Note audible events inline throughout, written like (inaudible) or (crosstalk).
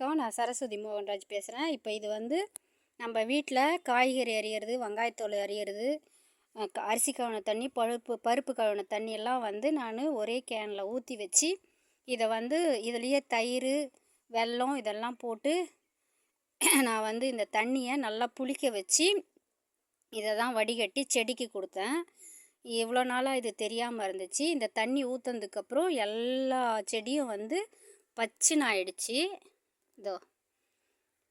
வணக்கம். நான் சரஸ்வதி மோகன்ராஜ் பேசுகிறேன் இப்போ இது வந்து நம்ம வீட்டில் காய்கறி அறியறது வெங்காயத்தோல் அறியறது அரிசி கழுவின தண்ணி பழுப்பு பருப்பு கழுவின தண்ணி எல்லாம் வந்து நான் ஒரே கேனில் ஊற்றி வச்சு இதை வந்து இதுலேயே தயிர் வெல்லம் இதெல்லாம் போட்டு (clears throat) நான் வந்து இந்த தண்ணியை நல்லா புளிக்க வச்சு இதை தான் வடிகட்டி செடிக்கு கொடுத்தேன். இவ்வளோ நாளாக இது தெரியாமல் இருந்துச்சு. இந்த தண்ணி ஊற்றுனதுக்கப்புறம் எல்லா செடியும் வந்து பச்சுன்னு ஆயிடுச்சு இதோ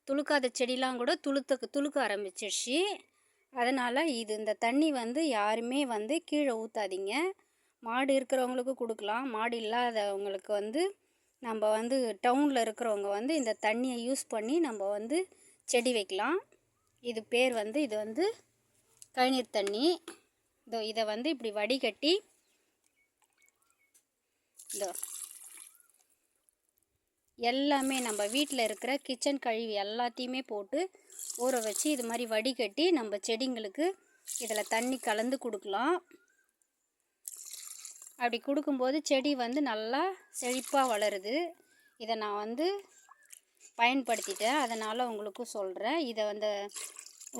துளுக்காத செடிலாம் கூட துளுத்த துளுக்க ஆரம்பிச்சிடுச்சு அதனால் இது இந்த தண்ணி வந்து யாருமே வந்து கீழே ஊற்றாதீங்க மாடு இருக்கிறவங்களுக்கு கொடுக்கலாம். மாடு இல்லாதவங்களுக்கு வந்து நம்ம வந்து டவுனில் இருக்கிறவங்க வந்து இந்த தண்ணியை யூஸ் பண்ணி நம்ம வந்து செடி வைக்கலாம். இது பேர் வந்து இது வந்து கழிநீர் தண்ணி. இதோ இதை வந்து இப்படி வடிகட்டி இதோ எல்லாமே நம்ம வீட்டில் இருக்கிற கிச்சன் கழிவு எல்லாத்தையுமே போட்டு ஊற வச்சு இது மாதிரி வடிகட்டி நம்ம செடிங்களுக்கு இதில் தண்ணி கலந்து கொடுக்கலாம். அப்படி கொடுக்கும்போது செடி வந்து நல்லா செழிப்பாக வளருது. இதை நான் வந்து பயன்படுத்திட்டேன். அதனால் உங்களுக்கும் சொல்கிறேன் இதை வந்து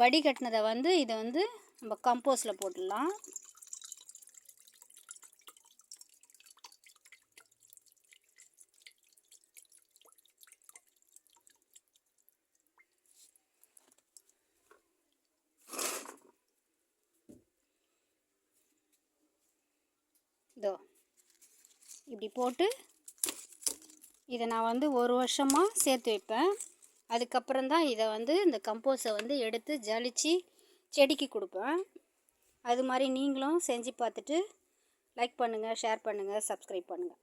வடிகட்டினதை வந்து இதை வந்து நம்ம கம்போஸில் போட்டுடலாம். இதோ இப்படி போட்டு இதை நான் வந்து ஒரு வருஷமாக சேர்த்து வைப்பேன். அதுக்கப்புறம் தான் இதை வந்து இந்த கம்போஸை வந்து எடுத்து ஜலித்து செடிக்கு கொடுப்பேன். அது மாதிரி நீங்களும் செஞ்சு பார்த்துட்டு லைக் பண்ணுங்கள் ஷேர் பண்ணுங்கள் சப்ஸ்கிரைப் பண்ணுங்கள்